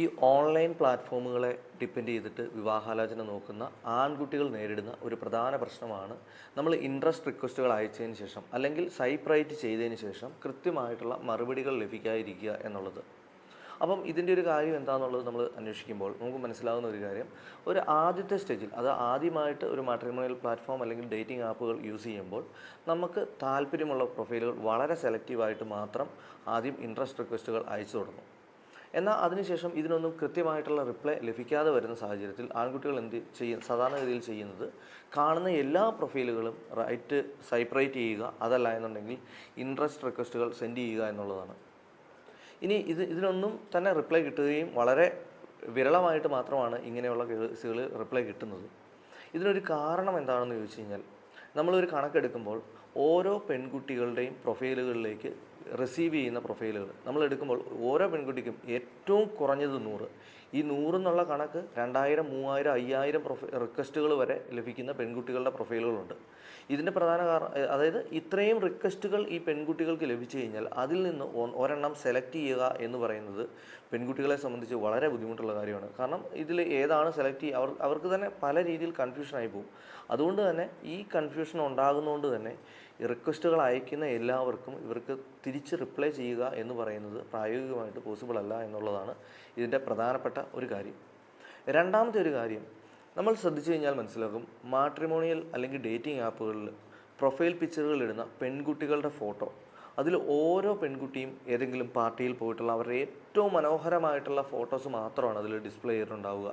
ഈ online പ്ലാറ്റ്ഫോമുകളെ depend ചെയ്തിട്ട് വിവാഹാലോചന നോക്കുന്ന ആൺകുട്ടികൾ നേരിടുന്ന ഒരു പ്രധാന പ്രശ്നമാണ് നമ്മൾ ഇൻട്രസ്റ്റ് റിക്വസ്റ്റുകൾ അയച്ചതിന് ശേഷം അല്ലെങ്കിൽ സൈപ്പ് റൈറ്റ് ചെയ്തതിന് ശേഷം കൃത്യമായിട്ടുള്ള മറുപടികൾ ലഭിക്കാതിരിക്കുക എന്നുള്ളത്. അപ്പം ഇതിന്റെ ഒരു കാര്യം എന്താണെന്നുള്ളത് നമ്മൾ അന്വേഷിക്കുമ്പോൾ നമുക്ക് മനസ്സിലാകുന്ന ഒരു കാര്യം. ഒരു ആദ്യത്തെ സ്റ്റേജിൽ അത് ആദ്യമായിട്ട് ഒരു മാട്രിമോണിയൽ പ്ലാറ്റ്ഫോം അല്ലെങ്കിൽ ഡേറ്റിംഗ് ആപ്പുകൾ യൂസ് ചെയ്യുമ്പോൾ നമുക്ക് താല്പര്യമുള്ള പ്രൊഫൈലുകൾ വളരെ സെലക്റ്റീവായിട്ട് മാത്രം ആദ്യം ഇൻട്രസ്റ്റ് റിക്വസ്റ്റുകൾ അയച്ചു തുടങ്ങും. എന്നാൽ അതിനുശേഷം ഇതിനൊന്നും കൃത്യമായിട്ടുള്ള റിപ്ലൈ ലഭിക്കാതെ വരുന്ന സാഹചര്യത്തിൽ ആൺകുട്ടികൾ എന്ത് ചെയ്യും സാധാരണഗതിയിൽ ചെയ്യുന്നത് കാണുന്ന എല്ലാ പ്രൊഫൈലുകളും റൈറ്റ് സൈപ്രൈറ്റ് ചെയ്യുക അതല്ല എന്നുണ്ടെങ്കിൽ ഇൻട്രസ്റ്റ് റിക്വസ്റ്റുകൾ സെൻഡ് ചെയ്യുക എന്നുള്ളതാണ്. ഇനി ഇത് ഇതിനൊന്നും തന്നെ റിപ്ലൈ കിട്ടുകയും വളരെ വിരളമായിട്ട് മാത്രമാണ് ഇങ്ങനെയുള്ള കേസുകൾ റിപ്ലൈ കിട്ടുന്നത്. ഇതിനൊരു കാരണം എന്താണെന്ന് ചോദിച്ചു കഴിഞ്ഞാൽ നമ്മളൊരു കണക്കെടുക്കുമ്പോൾ ഓരോ പെൺകുട്ടികളുടെയും പ്രൊഫൈലുകളിലേക്ക് റിസീവ് ചെയ്യുന്ന പ്രൊഫൈലുകൾ നമ്മൾ എടുക്കുമ്പോൾ ഓരോ പെൺകുട്ടിക്കും ഏറ്റവും കുറഞ്ഞത് നൂറ്. ഈ നൂറ് എന്നുള്ള കണക്ക് രണ്ടായിരം മൂവായിരം അയ്യായിരം പ്രൊഫൈ റിക്വസ്റ്റുകൾ വരെ ലഭിക്കുന്ന പെൺകുട്ടികളുടെ പ്രൊഫൈലുകളുണ്ട് ഇതിന്റെ പ്രധാന കാരണം അതായത് ഇത്രയും റിക്വസ്റ്റുകൾ ഈ പെൺകുട്ടികൾക്ക് ലഭിച്ചു കഴിഞ്ഞാൽ അതിൽ നിന്ന് ഒരെണ്ണം സെലക്ട് ചെയ്യുക എന്ന് പറയുന്നത് പെൺകുട്ടികളെ സംബന്ധിച്ച് വളരെ ബുദ്ധിമുട്ടുള്ള കാര്യമാണ്. കാരണം ഇതിൽ ഏതാണ് സെലക്ട് ചെയ്യുക? അവർ അവർക്ക് തന്നെ പല രീതിയിൽ കൺഫ്യൂഷനായി പോകും. അതുകൊണ്ട് തന്നെ ഈ കൺഫ്യൂഷൻ ഉണ്ടാകുന്നതുകൊണ്ട് തന്നെ റിക്വസ്റ്റുകൾ അയക്കുന്ന എല്ലാവർക്കും ഇവർക്ക് തിരിച്ച് റിപ്ലൈ ചെയ്യുക എന്ന് പറയുന്നത് പ്രായോഗികമായിട്ട് പോസിബിൾ അല്ല എന്നുള്ളതാണ് ഇതിന്റെ പ്രധാനപ്പെട്ട ഒരു കാര്യം. രണ്ടാമത്തെ ഒരു കാര്യം നമ്മൾ ശ്രദ്ധിച്ചു കഴിഞ്ഞാൽ മനസ്സിലാക്കും മാട്രിമോണിയൽ അല്ലെങ്കിൽ ഡേറ്റിംഗ് ആപ്പുകളിൽ പ്രൊഫൈൽ പിക്ചറുകൾ ഇടുന്ന പെൺകുട്ടികളുടെ ഫോട്ടോ അതിൽ ഓരോ പെൺകുട്ടിയും ഏതെങ്കിലും പാർട്ടിയിൽ പോയിട്ടുള്ള അവരുടെ ഏറ്റവും മനോഹരമായിട്ടുള്ള ഫോട്ടോസ് മാത്രമാണ് അതിൽ ഡിസ്പ്ലേ ചെയ്തിട്ടുണ്ടാവുക.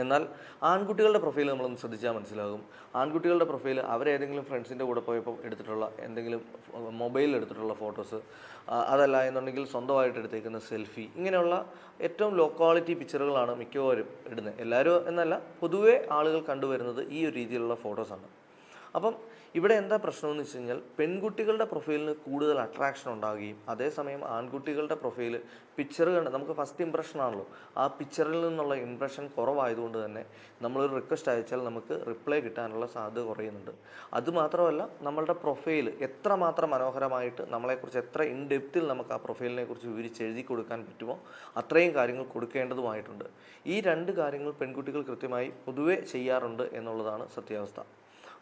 എന്നാൽ ആൺകുട്ടികളുടെ പ്രൊഫൈൽ നമ്മളൊന്ന് ശ്രദ്ധിച്ചാൽ മനസ്സിലാകും. ആൺകുട്ടികളുടെ പ്രൊഫൈൽ അവരേതെങ്കിലും ഫ്രണ്ട്സിന്റെ കൂടെ പോയപ്പോൾ എടുത്തിട്ടുള്ള എന്തെങ്കിലും മൊബൈലിൽ എടുത്തിട്ടുള്ള ഫോട്ടോസ് അതല്ല എന്നുണ്ടെങ്കിൽ സ്വന്തമായിട്ട് എടുത്തേക്കുന്ന സെൽഫി ഇങ്ങനെയുള്ള ഏറ്റവും ലോ ക്വാളിറ്റി പിക്ചറുകളാണ് മിക്കവാറും ഇടുന്നത്. എല്ലാവരും എന്നല്ല പൊതുവേ ആളുകൾ കണ്ടുവരുന്നത് ഈ ഒരു രീതിയിലുള്ള ഫോട്ടോസാണ് അപ്പം ഇവിടെ എന്താ പ്രശ്നമെന്ന് വെച്ച് കഴിഞ്ഞാൽ പെൺകുട്ടികളുടെ പ്രൊഫൈലിന് കൂടുതൽ അട്രാക്ഷൻ ഉണ്ടാകുകയും അതേസമയം ആൺകുട്ടികളുടെ പ്രൊഫൈൽ പിക്ചർ കണ്ട് നമുക്ക് ഫസ്റ്റ് ഇമ്പ്രഷൻ ആണല്ലോ. ആ പിക്ചറിൽ നിന്നുള്ള ഇമ്പ്രഷൻ കുറവായതുകൊണ്ട് തന്നെ നമ്മളൊരു റിക്വസ്റ്റ് അയച്ചാൽ നമുക്ക് റിപ്ലൈ കിട്ടാനുള്ള സാധ്യത കുറയുന്നുണ്ട്. അതുമാത്രമല്ല നമ്മളുടെ പ്രൊഫൈൽ എത്രമാത്രം മനോഹരമായിട്ട് നമ്മളെക്കുറിച്ച് എത്ര ഇൻ ഡെപ്തിൽ നമുക്ക് ആ പ്രൊഫൈലിനെ കുറിച്ച് വിവരിച്ച് എഴുതി കൊടുക്കാൻ പറ്റുമോ അത്രയും കാര്യങ്ങൾ കൊടുക്കേണ്ടതുമായിട്ടുണ്ട്. ഈ രണ്ട് കാര്യങ്ങൾ പെൺകുട്ടികൾ കൃത്യമായി പൊതുവെ ചെയ്യാറുണ്ട് എന്നുള്ളതാണ് സത്യാവസ്ഥ.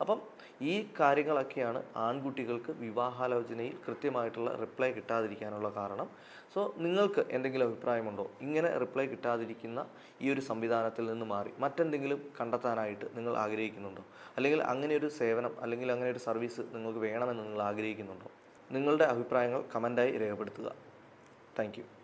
അപ്പം ഈ കാര്യങ്ങളൊക്കെയാണ് ആൺകുട്ടികൾക്ക് വിവാഹാലോചനയിൽ കൃത്യമായിട്ടുള്ള റിപ്ലൈ കിട്ടാതിരിക്കാനുള്ള കാരണം. സോ നിങ്ങൾക്ക് എന്തെങ്കിലും അഭിപ്രായമുണ്ടോ? ഇങ്ങനെ റിപ്ലൈ കിട്ടാതിരിക്കുന്ന ഈ ഒരു സംവിധാനത്തിൽ നിന്ന് മാറി മറ്റെന്തെങ്കിലും കണ്ടെത്താനായിട്ട് നിങ്ങൾ ആഗ്രഹിക്കുന്നുണ്ടോ? അല്ലെങ്കിൽ അങ്ങനെ ഒരു സേവനം അല്ലെങ്കിൽ അങ്ങനെ ഒരു സർവീസ് നിങ്ങൾക്ക് വേണമെന്ന് നിങ്ങൾ ആഗ്രഹിക്കുന്നുണ്ടോ? നിങ്ങളുടെ അഭിപ്രായങ്ങൾ കമന്റായി രേഖപ്പെടുത്തുക. താങ്ക്